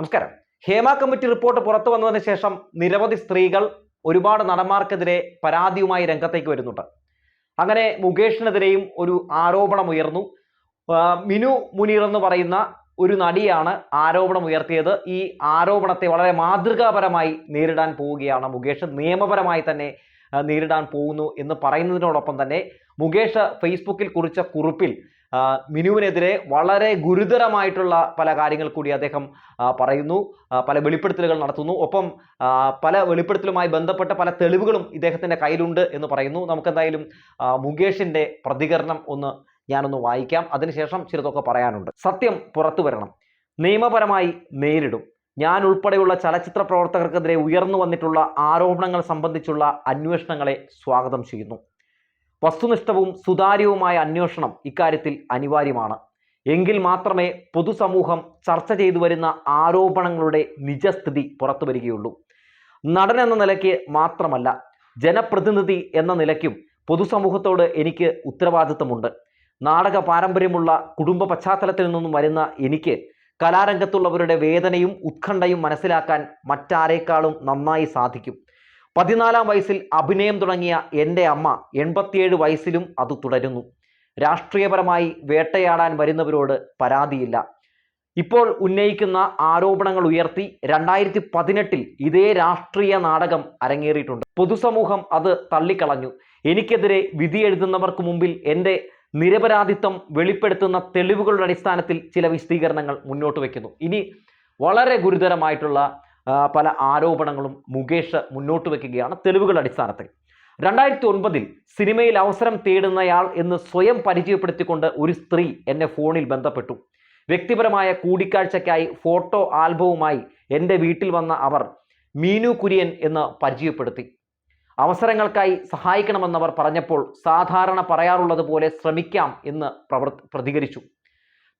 നമസ്കാരം. Hema committee report പുറത്തു വന്നതിന് ശേഷം നിരവധി സ്ത്രീകൾ ഒരുപാട് നടന്മാർക്കെതിരെ പരാതിയുമായി രംഗത്തേക്ക് വരുന്നുണ്ട്. അങ്ങനെ മുകേഷിനെതിരെയും ഒരു ആരോപണം ഉയർന്നു. മിനു മുനീർ എന്ന് പറയുന്ന ഒരു നടിയാണ് ആരോപണം ഉയർത്തിയത്. ഈ ആരോപണത്തെ വളരെ മാതൃകാപരമായി നേരിടാൻ പോവുകയാണ് മുകേഷ്. നിയമപരമായി തന്നെ നേരിടാൻ പോകുന്നു എന്ന് പറയുന്നതിനോടൊപ്പം തന്നെ മുകേഷ് ഫേസ്ബുക്കിൽ കുറിച്ച കുറിപ്പിൽ മിനുവിനെതിരെ വളരെ ഗുരുതരമായിട്ടുള്ള പല കാര്യങ്ങൾ കൂടി അദ്ദേഹം പറയുന്നു. പല വെളിപ്പെടുത്തലുകൾ നടത്തുന്നു. ഒപ്പം പല വെളിപ്പെടുത്തലുമായി ബന്ധപ്പെട്ട പല തെളിവുകളും ഇദ്ദേഹത്തിന്റെ കയ്യിലുണ്ട് എന്ന് പറയുന്നു. നമുക്കെന്തായാലും മുകേഷിന്റെ പ്രതികരണം ഒന്ന് ഞാനൊന്ന് വായിക്കാം. അതിനുശേഷം ചിലതൊക്കെ പറയാനുണ്ട്. സത്യം പുറത്തു വരണം. നിയമപരമായി നേരിടും. ഞാൻ ഉൾപ്പെടെയുള്ള ചലച്ചിത്ര പ്രവർത്തകർക്കെതിരെ ഉയർന്നു വന്നിട്ടുള്ള ആരോപണങ്ങൾ സംബന്ധിച്ചുള്ള അന്വേഷണങ്ങളെ സ്വാഗതം ചെയ്യുന്നു. വസ്തുനിഷ്ഠവും സുതാര്യവുമായ അന്വേഷണം ഇക്കാര്യത്തിൽ അനിവാര്യമാണ്. എങ്കിൽ മാത്രമേ പൊതുസമൂഹം ചർച്ച ചെയ്തു വരുന്ന ആരോപണങ്ങളുടെ നിജസ്ഥിതി പുറത്തു വരികയുള്ളൂ. നടൻ എന്ന നിലയ്ക്ക് മാത്രമല്ല ജനപ്രതിനിധി എന്ന നിലയ്ക്കും പൊതുസമൂഹത്തോട് എനിക്ക് ഉത്തരവാദിത്തമുണ്ട്. നാടക പാരമ്പര്യമുള്ള കുടുംബ പശ്ചാത്തലത്തിൽ നിന്നും വരുന്ന എനിക്ക് കലാരംഗത്തുള്ളവരുടെ വേദനയും ഉത്കണ്ഠയും മനസ്സിലാക്കാൻ മറ്റാരേക്കാളും നന്നായി സാധിക്കും. പതിനാലാം വയസ്സിൽ അഭിനയം തുടങ്ങിയ എന്റെ അമ്മ എൺപത്തിയേഴ് വയസ്സിലും അത് തുടരുന്നു. രാഷ്ട്രീയപരമായി വേട്ടയാടാൻ വരുന്നവരോട് പരാതിയില്ല. ഇപ്പോൾ ഉന്നയിക്കുന്ന ആരോപണങ്ങൾ ഉയർത്തി രണ്ടായിരത്തി പതിനെട്ടിൽ ഇതേ രാഷ്ട്രീയ നാടകം അരങ്ങേറിയിട്ടുണ്ട്. പൊതുസമൂഹം അത് തള്ളിക്കളഞ്ഞു. എനിക്കെതിരെ വിധി എഴുതുന്നവർക്ക് മുമ്പിൽ എന്റെ നിരപരാധിത്വം വെളിപ്പെടുത്തുന്ന തെളിവുകളുടെ അടിസ്ഥാനത്തിൽ ചില വിശദീകരണങ്ങൾ മുന്നോട്ട് വയ്ക്കുന്നു. ഇനി വളരെ ഗുരുതരമായിട്ടുള്ള പല ആരോപണങ്ങളും മുകേഷ് മുന്നോട്ട് വയ്ക്കുകയാണ് തെളിവുകൾ അടിസ്ഥാനത്തിൽ. രണ്ടായിരത്തി ഒൻപതിൽ സിനിമയിൽ അവസരം തേടുന്നയാൾ എന്ന് സ്വയം പരിചയപ്പെടുത്തിക്കൊണ്ട് ഒരു സ്ത്രീ എന്നെ ഫോണിൽ ബന്ധപ്പെട്ടു. വ്യക്തിപരമായ കൂടിക്കാഴ്ചയ്ക്കായി ഫോട്ടോ ആൽബവുമായി എന്റെ വീട്ടിൽ വന്ന അവർ മീനു കുര്യൻ എന്ന് പരിചയപ്പെടുത്തി. അവസരങ്ങൾക്കായി സഹായിക്കണമെന്നവർ പറഞ്ഞപ്പോൾ സാധാരണ പറയാറുള്ളത് പോലെ ശ്രമിക്കാം എന്ന് പ്രവർ പ്രതികരിച്ചു.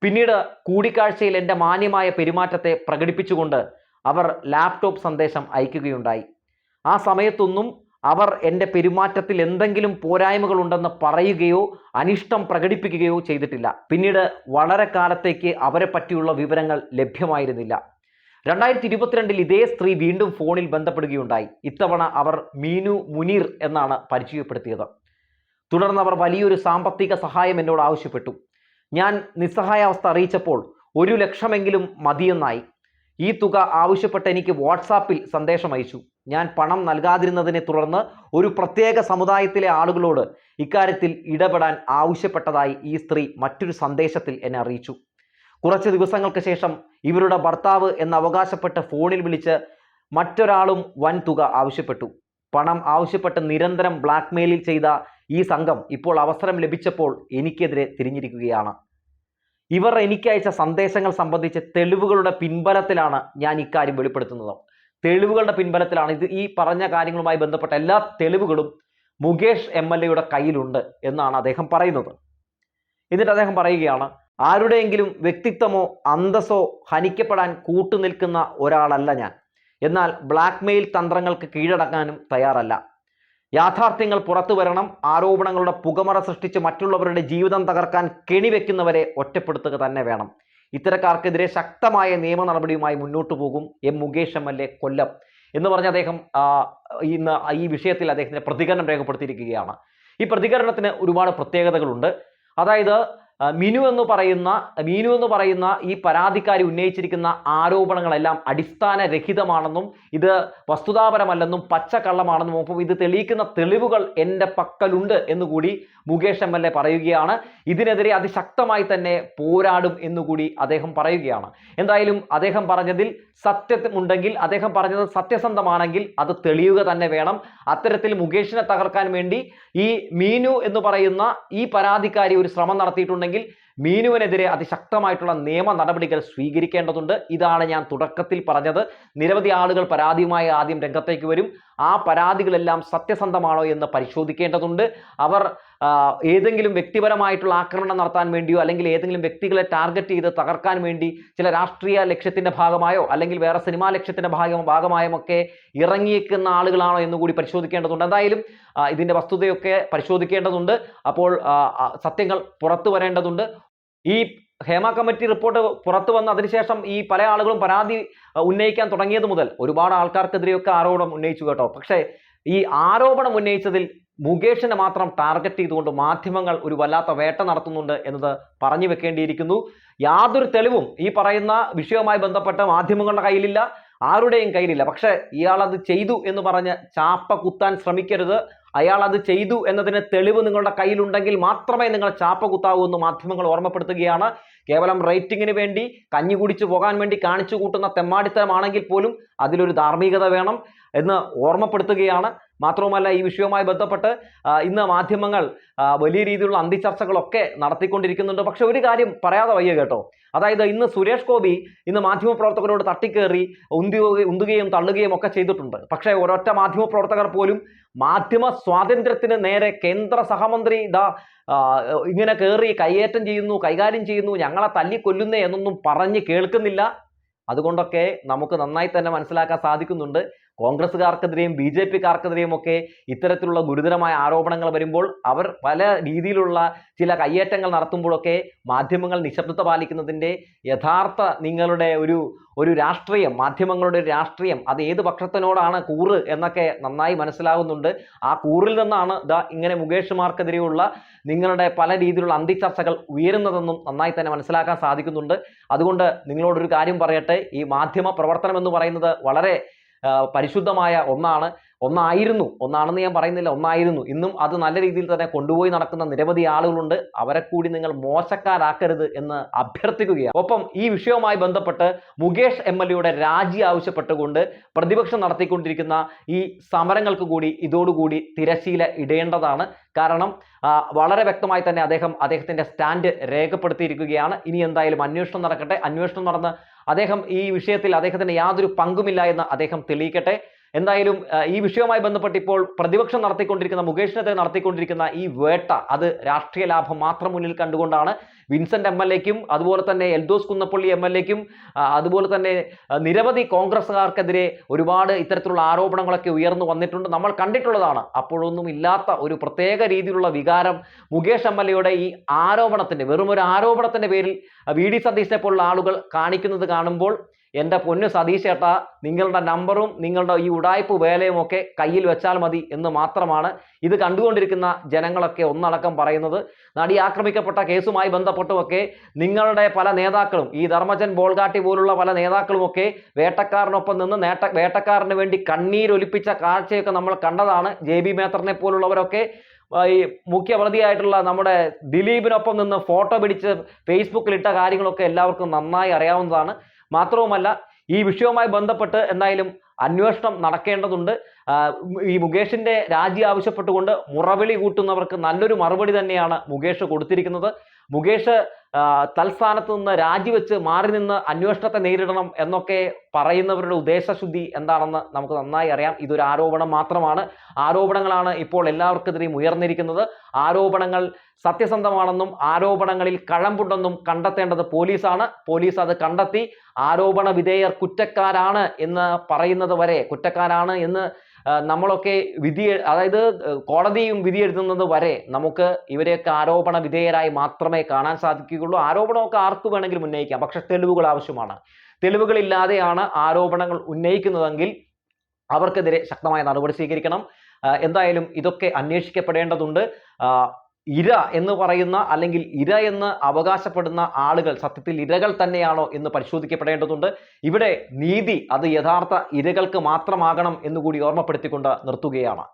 പിന്നീട് കൂടിക്കാഴ്ചയിൽ എന്റെ മാന്യമായ പെരുമാറ്റത്തെ പ്രകടിപ്പിച്ചുകൊണ്ട് അവർ ലാപ്ടോപ്പ് സന്ദേശം അയക്കുകയുണ്ടായി. ആ സമയത്തൊന്നും അവർ എന്റെ പെരുമാറ്റത്തിൽ എന്തെങ്കിലും പോരായ്മകളുണ്ടെന്ന് പറയുകയോ അനിഷ്ടം പ്രകടിപ്പിക്കുകയോ ചെയ്തിട്ടില്ല. പിന്നീട് വളരെ കാലത്തേക്ക് അവരെ പറ്റിയുള്ള വിവരങ്ങൾ ലഭ്യമായിരുന്നില്ല. രണ്ടായിരത്തി ഇരുപത്തിരണ്ടിൽ ഇതേ സ്ത്രീ വീണ്ടും ഫോണിൽ ബന്ധപ്പെടുകയുണ്ടായി. ഇത്തവണ അവർ മീനു മുനീർ എന്നാണ് പരിചയപ്പെടുത്തിയത്. തുടർന്ന് അവർ വലിയൊരു സാമ്പത്തിക സഹായം എന്നോട് ആവശ്യപ്പെട്ടു. ഞാൻ നിസ്സഹായാവസ്ഥ അറിയിച്ചപ്പോൾ ഒരു ലക്ഷമെങ്കിലും മതിയെന്നായി. ഈ തുക ആവശ്യപ്പെട്ട് എനിക്ക് വാട്സാപ്പിൽ സന്ദേശം അയച്ചു. ഞാൻ പണം നൽകാതിരുന്നതിനെ തുടർന്ന് ഒരു പ്രത്യേക സമുദായത്തിലെ ആളുകളോട് ഇക്കാര്യത്തിൽ ഇടപെടാൻ ആവശ്യപ്പെട്ടതായി ഈ സ്ത്രീ മറ്റൊരു സന്ദേശത്തിൽ എന്നെ അറിയിച്ചു. കുറച്ച് ദിവസങ്ങൾക്ക് ശേഷം ഇവരുടെ ഭർത്താവ് എന്ന് അവകാശപ്പെട്ട് ഫോണിൽ വിളിച്ച് മറ്റൊരാളും വൻ തുക ആവശ്യപ്പെട്ടു. പണം ആവശ്യപ്പെട്ട് നിരന്തരം ബ്ലാക്ക്മെയിലിൽ ചെയ്ത ഈ സംഘം ഇപ്പോൾ അവസരം ലഭിച്ചപ്പോൾ എനിക്കെതിരെ തിരിഞ്ഞിരിക്കുകയാണ്. ഇവർ എനിക്ക് അയച്ച സന്ദേശങ്ങൾ സംബന്ധിച്ച് തെളിവുകളുടെ പിൻബലത്തിലാണ് ഞാൻ ഇക്കാര്യം വെളിപ്പെടുത്തുന്നത്. തെളിവുകളുടെ പിൻബലത്തിലാണ്. ഇത് ഈ പറഞ്ഞ കാര്യങ്ങളുമായി ബന്ധപ്പെട്ട എല്ലാ തെളിവുകളും മുകേഷ് എം എൽ എയുടെ കയ്യിലുണ്ട് എന്നാണ് അദ്ദേഹം പറയുന്നത്. എന്നിട്ട് അദ്ദേഹം പറയുകയാണ് ആരുടെയെങ്കിലും വ്യക്തിത്വമോ അന്തസ്സോ ഹനിക്കപ്പെടാൻ കൂട്ടുനിൽക്കുന്ന ഒരാളല്ല ഞാൻ. എന്നാൽ ബ്ലാക്ക്മെയിൽ തന്ത്രങ്ങൾക്ക് കീഴടങ്ങാനും തയ്യാറല്ല. യാഥാർത്ഥ്യങ്ങൾ പുറത്തു വരണം ആരോപണങ്ങളുടെ പുകമറ സൃഷ്ടിച്ച് മറ്റുള്ളവരുടെ ജീവിതം തകർക്കാൻ കെണിവെക്കുന്നവരെ ഒറ്റപ്പെടുത്തുക തന്നെ വേണം. ഇത്തരക്കാർക്കെതിരെ ശക്തമായ നിയമ നടപടിയുമായി മുന്നോട്ടു പോകും M Mukesh M L A Kollam എന്ന് പറഞ്ഞ അദ്ദേഹം ഇന്ന് ഈ വിഷയത്തിൽ അദ്ദേഹത്തിന്റെ പ്രതികരണം രേഖപ്പെടുത്തിയിരിക്കുകയാണ്. ഈ പ്രതികരണത്തിന് ഒരുപാട് പ്രത്യേകതകളുണ്ട്. അതായത് മിനു എന്ന് പറയുന്ന മീനു എന്ന് പറയുന്ന ഈ പരാതിക്കാരി ഉന്നയിച്ചിരിക്കുന്ന ആരോപണങ്ങളെല്ലാം അടിസ്ഥാനരഹിതമാണെന്നും ഇത് വസ്തുതാപരമല്ലെന്നും പച്ചക്കള്ളമാണെന്നും ഒപ്പം ഇത് തെളിയിക്കുന്ന തെളിവുകൾ എന്റെ പക്കലുണ്ട് എന്നുകൂടി മുകേഷ് എം എൽ എ പറയുകയാണ് ഇതിനെതിരെ അതിശക്തമായി തന്നെ പോരാടും എന്നുകൂടി അദ്ദേഹം പറയുകയാണ്. എന്തായാലും അദ്ദേഹം പറഞ്ഞതിൽ സത്യമുണ്ടെങ്കിൽ അദ്ദേഹം പറഞ്ഞത് സത്യസന്ധമാണെങ്കിൽ അത് തെളിയുക തന്നെ വേണം. അത്തരത്തിൽ മുകേഷിനെ തകർക്കാൻ വേണ്ടി ഈ മീനു എന്ന് പറയുന്ന ഈ പരാതിക്കാരി ഒരു ശ്രമം നടത്തിയിട്ടുണ്ടെങ്കിൽ മീനുവിനെതിരെ അതിശക്തമായിട്ടുള്ള നിയമ നടപടികൾ സ്വീകരിക്കേണ്ടതുണ്ട്. ഇതാണ് ഞാൻ തുടക്കത്തിൽ പറഞ്ഞത്. നിരവധി ആളുകൾ പരാതിയുമായി ആദ്യം രംഗത്തേക്ക് വരും. ആ പരാതികളെല്ലാം സത്യസന്ധമാണോ എന്ന് പരിശോധിക്കേണ്ടതുണ്ട്. അവർ ഏതെങ്കിലും വ്യക്തിപരമായിട്ടുള്ള ആക്രമണം നടത്താൻ വേണ്ടിയോ അല്ലെങ്കിൽ ഏതെങ്കിലും വ്യക്തികളെ ടാർഗറ്റ് ചെയ്ത് തകർക്കാൻ വേണ്ടി ചില രാഷ്ട്രീയ ലക്ഷ്യത്തിന്റെ ഭാഗമായോ അല്ലെങ്കിൽ വേറെ സിനിമാ ലക്ഷ്യത്തിന്റെ ഭാഗം ഭാഗമായോ ഒക്കെ ഇറങ്ങിയേക്കുന്ന ആളുകളാണോ എന്ന് കൂടി പരിശോധിക്കേണ്ടതുണ്ട്. എന്തായാലും ഇതിന്റെ വസ്തുതയൊക്കെ പരിശോധിക്കേണ്ടതുണ്ട്. അപ്പോൾ സത്യങ്ങൾ പുറത്തു വരേണ്ടതുണ്ട്. ഈ ഹേമ കമ്മിറ്റി റിപ്പോർട്ട് പുറത്തു വന്ന അതിനുശേഷം ഈ പല ആളുകളും പരാതി ഉന്നയിക്കാൻ തുടങ്ങിയത് മുതൽ ഒരുപാട് ആൾക്കാർക്കെതിരെയൊക്കെ ആരോപണം ഉന്നയിച്ചു കേട്ടോ. പക്ഷേ ഈ ആരോപണം ഉന്നയിച്ചതിൽ മുകേഷിനെ മാത്രം ടാർഗറ്റ് ചെയ്തുകൊണ്ട് മാധ്യമങ്ങൾ ഒരു വല്ലാത്ത വേട്ട നടത്തുന്നുണ്ട് എന്നത് പറഞ്ഞു വെക്കേണ്ടിയിരിക്കുന്നു. യാതൊരു തെളിവും ഈ പറയുന്ന വിഷയവുമായി ബന്ധപ്പെട്ട മാധ്യമങ്ങളുടെ കയ്യിലില്ല ആരുടെയും കയ്യിലില്ല. പക്ഷേ ഇയാൾ അത് ചെയ്തു എന്ന് പറഞ്ഞ് ചാപ്പ കുത്താൻ ശ്രമിക്കരുത്. അയാൾ അത് ചെയ്തു എന്നതിന് തെളിവ് നിങ്ങളുടെ കയ്യിലുണ്ടെങ്കിൽ മാത്രമേ നിങ്ങൾ ചാപ്പ കുത്താവൂ എന്ന് മാധ്യമങ്ങൾ ഓർമ്മപ്പെടുത്തുകയാണ്. കേവലം റേറ്റിംഗിന് വേണ്ടി കഞ്ഞി കുടിച്ചു പോകാൻ വേണ്ടി കാണിച്ചു കൂട്ടുന്ന തെമ്മാടിത്തരമാണെങ്കിൽ പോലും അതിലൊരു ധാർമ്മികത വേണം എന്ന് ഓർമ്മപ്പെടുത്തുകയാണ്. മാത്രവുമല്ല ഈ വിഷയവുമായി ബന്ധപ്പെട്ട് ഇന്ന് മാധ്യമങ്ങൾ വലിയ രീതിയിലുള്ള അന്തിചർച്ചകളൊക്കെ നടത്തിക്കൊണ്ടിരിക്കുന്നുണ്ട്. പക്ഷെ ഒരു കാര്യം പറയാതെ വയ്യ കേട്ടോ. അതായത് ഇന്ന് സുരേഷ് ഗോപി ഇന്ന് മാധ്യമപ്രവർത്തകരോട് തട്ടിക്കേറി ഉന്തി ഉന്തുകയും തള്ളുകയും ഒക്കെ ചെയ്തിട്ടുണ്ട്. പക്ഷേ ഒരൊറ്റ മാധ്യമപ്രവർത്തകർ പോലും മാധ്യമ സ്വാതന്ത്ര്യത്തിന് നേരെ കേന്ദ്ര സഹമന്ത്രി ഇതാ ഇങ്ങനെ കയറി കൈയേറ്റം ചെയ്യുന്നു കൈകാര്യം ചെയ്യുന്നു ഞങ്ങളെ തല്ലിക്കൊല്ലുന്നേ എന്നൊന്നും പറഞ്ഞ് കേൾക്കുന്നില്ല. അതുകൊണ്ടൊക്കെ നമുക്ക് നന്നായി തന്നെ മനസ്സിലാക്കാൻ സാധിക്കുന്നുണ്ട്. കോൺഗ്രസ്സുകാർക്കെതിരെയും ബി ജെ പിക്കാർക്കെതിരെയും ഒക്കെ ഇത്തരത്തിലുള്ള ഗുരുതരമായ ആരോപണങ്ങൾ വരുമ്പോൾ അവർ പല രീതിയിലുള്ള ചില കയ്യേറ്റങ്ങൾ നടത്തുമ്പോഴൊക്കെ മാധ്യമങ്ങൾ നിശബ്ദത പാലിക്കുന്നതിന്റെ യഥാർത്ഥ നിങ്ങളുടെ ഒരു ഒരു രാഷ്ട്രീയം മാധ്യമങ്ങളുടെ ഒരു രാഷ്ട്രീയം അത് ഏത് പക്ഷത്തിനോടാണ് കൂറ് എന്നൊക്കെ നന്നായി മനസ്സിലാകുന്നുണ്ട്. ആ കൂറിൽ നിന്നാണ് ദാ ഇങ്ങനെ മുകേഷുമാർക്കെതിരെയുള്ള നിങ്ങളുടെ പല രീതിയിലുള്ള അന്തിച്ചർച്ചകൾ ഉയരുന്നതെന്നും നന്നായി തന്നെ മനസ്സിലാക്കാൻ സാധിക്കുന്നുണ്ട്. അതുകൊണ്ട് നിങ്ങളോടൊരു കാര്യം പറയട്ടെ ഈ മാധ്യമ പ്രവർത്തനം എന്ന് പറയുന്നത് വളരെ പരിശുദ്ധമായ ഒന്നാണ്. ഒന്നായിരുന്നു. ഒന്നാണെന്ന് ഞാൻ പറയുന്നില്ല. ഒന്നായിരുന്നു. ഇന്നും അത് നല്ല രീതിയിൽ തന്നെ കൊണ്ടുപോയി നടക്കുന്ന നിരവധി ആളുകളുണ്ട്. അവരെ കൂടി നിങ്ങൾ മോശക്കാരാക്കരുത് എന്ന് അഭ്യർത്ഥിക്കുകയാണ്. ഒപ്പം ഈ വിഷയവുമായി ബന്ധപ്പെട്ട് മുകേഷ് എം എൽ എയുടെ രാജി ആവശ്യപ്പെട്ടുകൊണ്ട് പ്രതിപക്ഷം നടത്തിക്കൊണ്ടിരിക്കുന്ന ഈ സമരങ്ങൾക്ക് കൂടി ഇതോടുകൂടി തിരശീല ഇടേണ്ടതാണ്. കാരണം വളരെ വ്യക്തമായി തന്നെ അദ്ദേഹം അദ്ദേഹത്തിന്റെ സ്റ്റാൻഡ് രേഖപ്പെടുത്തിയിരിക്കുകയാണ്. ഇനി എന്തായാലും അന്വേഷണം നടക്കട്ടെ. അന്വേഷണം നടന്ന് അദ്ദേഹം ഈ വിഷയത്തിൽ അദ്ദേഹത്തിന് യാതൊരു പങ്കുമില്ല എന്ന് അദ്ദേഹം തെളിയിക്കട്ടെ. എന്തായാലും ഈ വിഷയവുമായി ബന്ധപ്പെട്ട് ഇപ്പോൾ പ്രതിപക്ഷം നടത്തിക്കൊണ്ടിരിക്കുന്ന മുകേഷിനെതിരെ നടത്തിക്കൊണ്ടിരിക്കുന്ന ഈ വേട്ട അത് രാഷ്ട്രീയ ലാഭം മാത്രം മുന്നിൽ കണ്ടുകൊണ്ടാണ് വിൻസെന്റ് എം എൽ എക്കും അതുപോലെ തന്നെ എൽദോസ് കുന്നപ്പള്ളി എം എൽ എക്കും അതുപോലെ തന്നെ നിരവധി കോൺഗ്രസ്സുകാർക്കെതിരെ ഒരുപാട് ഇത്തരത്തിലുള്ള ആരോപണങ്ങളൊക്കെ ഉയർന്നു വന്നിട്ടുണ്ട്. നമ്മൾ കണ്ടിട്ടുള്ളതാണ്. അപ്പോഴൊന്നും ഇല്ലാത്ത ഒരു പ്രത്യേക രീതിയിലുള്ള വികാരം മുകേഷ് എം എൽ എയുടെ ഈ ആരോപണത്തിന്റെ വെറും ഒരു ആരോപണത്തിന്റെ പേരിൽ വി ഡി സതീശനെ പോലുള്ള ആളുകൾ കാണിക്കുന്നത് കാണുമ്പോൾ എന്റെ പൊന്ന് സതീഷ് ചേട്ടാ നിങ്ങളുടെ നമ്പറും നിങ്ങളുടെ ഈ ഉടായ്പ് വേലയും ഒക്കെ കയ്യിൽ വെച്ചാൽ മതി എന്ന് മാത്രമാണ് ഇത് കണ്ടുകൊണ്ടിരിക്കുന്ന ജനങ്ങളൊക്കെ ഒന്നടക്കം പറയുന്നത്. നടി ആക്രമിക്കപ്പെട്ട കേസുമായി ബന്ധപ്പെട്ടുമൊക്കെ നിങ്ങളുടെ പല നേതാക്കളും ഈ ധർമ്മജൻ ബോൾഗാട്ടി പോലുള്ള പല നേതാക്കളുമൊക്കെ വേട്ടക്കാരനൊപ്പം നിന്ന് നേട്ട വേട്ടക്കാരന് വേണ്ടി കണ്ണീരൊലിപ്പിച്ച കാഴ്ചയൊക്കെ നമ്മൾ കണ്ടതാണ്. ജെ ബി മേത്തറിനെ പോലുള്ളവരൊക്കെ ഈ മുഖ്യപ്രതിയായിട്ടുള്ള നമ്മുടെ ദിലീപിനൊപ്പം നിന്ന് ഫോട്ടോ പിടിച്ച് ഫേസ്ബുക്കിൽ ഇട്ട കാര്യങ്ങളൊക്കെ എല്ലാവർക്കും നന്നായി അറിയാവുന്നതാണ്. മാത്രവുമല്ല ഈ വിഷയവുമായി ബന്ധപ്പെട്ട് എന്തായാലും അന്വേഷണം നടക്കേണ്ടതുണ്ട്. ഈ മുകേഷിന്റെ രാജി ആവശ്യപ്പെട്ടുകൊണ്ട് മുറവിളി കൂട്ടുന്നവർക്ക് നല്ലൊരു മറുപടി തന്നെയാണ് മുകേഷ് കൊടുത്തിരിക്കുന്നത്. മുകേഷ് തൽസ്ഥാനത്ത് നിന്ന് രാജിവെച്ച് മാറി നിന്ന് അന്വേഷണത്തെ നേരിടണം എന്നൊക്കെ പറയുന്നവരുടെ ഉദ്ദേശശുദ്ധി എന്താണെന്ന് നമുക്ക് നന്നായി അറിയാം. ഇതൊരു ആരോപണം മാത്രമാണ്. ആരോപണങ്ങളാണ് ഇപ്പോൾ എല്ലാവർക്കെതിരെയും ഉയർന്നിരിക്കുന്നത്. ആരോപണങ്ങൾ സത്യസന്ധമാണെന്നും ആരോപണങ്ങളിൽ കഴമ്പുണ്ടെന്നും കണ്ടെത്തേണ്ടത് പോലീസാണ്. പോലീസ് അത് കണ്ടെത്തി. ആരോപണ വിധേയർ കുറ്റക്കാരാണ് എന്ന് പറയുന്നത് വരെ കുറ്റക്കാരാണ് എന്ന് നമ്മളൊക്കെ വിധി അതായത് കോടതിയും വിധി എഴുതുന്നത് വരെ നമുക്ക് ഇവരെയൊക്കെ ആരോപണ വിധേയരായി മാത്രമേ കാണാൻ സാധിക്കുകയുള്ളൂ. ആരോപണമൊക്കെ ആർക്ക് വേണമെങ്കിലും ഉന്നയിക്കാം. പക്ഷെ തെളിവുകൾ ആവശ്യമാണ്. തെളിവുകളില്ലാതെയാണ് ആരോപണങ്ങൾ ഉന്നയിക്കുന്നതെങ്കിൽ അവർക്കെതിരെ ശക്തമായ നടപടി സ്വീകരിക്കണം. എന്തായാലും ഇതൊക്കെ അന്വേഷിക്കപ്പെടേണ്ടതുണ്ട്. ഇര എന്ന് പറയുന്ന അല്ലെങ്കിൽ ഇര എന്ന് അവകാശപ്പെടുന്ന ആളുകൾ സത്യത്തിൽ ഇരകൾ തന്നെയാണോ എന്ന് പരിശോധിക്കപ്പെടേണ്ടതുണ്ട്. ഇവിടെ നീതി അത് യഥാർത്ഥ ഇരകൾക്ക് മാത്രമാകണം എന്നുകൂടി ഓർമ്മപ്പെടുത്തിക്കൊണ്ട് നിർത്തുകയാണ്.